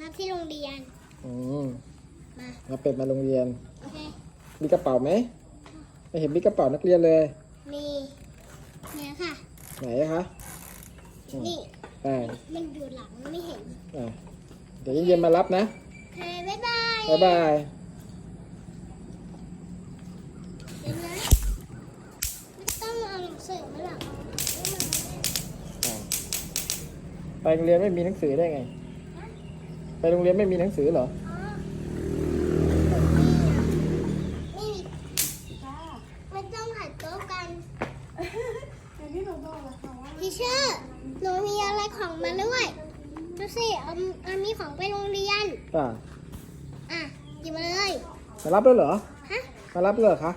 รับที่โรงเรียน อืมมาเอาเป็ดมาโรงเรียน โอเค มีกระเป๋าไหมไม่เห็นมีกระเป๋านักเรียนเลย มีเนี่ยค่ะ ไหนอะคะอืมนี่ อ่ามันอยู่หลังไม่เห็น อ่าเดี๋ยวเย็นๆมารับนะ โอเค บ๊ายบายบ๊ายบาย เดี๋ยวนะไม่ต้องเอาหนังสือมาหรอกเอามาอ่าไปโรงเรียนไม่มีหนังสือได้ไง ไปโรงเรียนไม่มีหนังสือเหรออ๋อนี่ไม่ต้องถ่ายโต๊ะกันอย่างที่หนูบอกอะค่ะว่าทีเชอร์หนูมีอะไรของมาด้วยดูสิเอาเอามีของไปโรงเรียน อ่าอะหยิบมาเลย มารับด้วยเหรอ ฮะ มารับด้วยเหรอคะ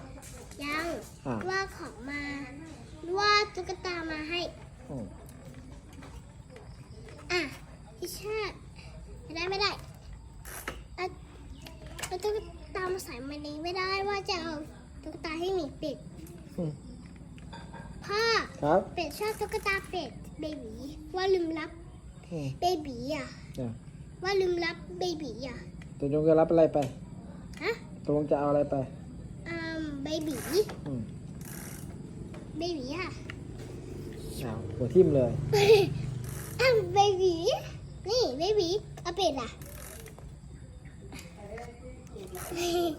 ยัง อ่า ว่าของมา ว่าตุ๊กตามาให้ อืม อะพี่ชาติไม่ได้ไม่ได้เอาเอาตุ๊กตา มาใส่มานี้ไม่ได้ว่าจะเอาตุ๊กตาให้หมีเป็ดอืมพ่อครับเป็ดชอบตุ๊กตาเป็ดเบบีว่าลืมรับอืมเบบีอะ อ่าว่าลืมรับเบบีอะตกลงจะรับอะไรไปฮะตกลงจะเอาอะไรไป อืมเบบีอืมเบบีอะอ้าวหัวทิ่มเลยอะเบบีนี่เบบีเอาเป็ดอะอืม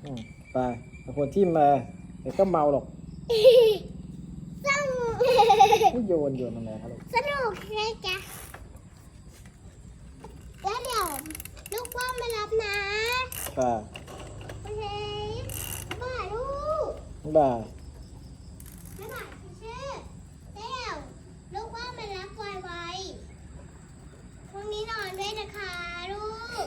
ไปเอาหัวทิ่มมาเดี๋ยวก็เมาหรอกสนุกไม่โยนโยนทำไมครับลูกสนุกเลยจ้ะแล้วเดี๋ยวลูกว่ามารับนะค่ะโอเคบ๊ายบายลูกบ๊ายบายบ๊ายบายพี่ชื่อเดี๋ยวลูกว่ามารับไวๆพรุ่งนี้นอนด้วยนะคะลูก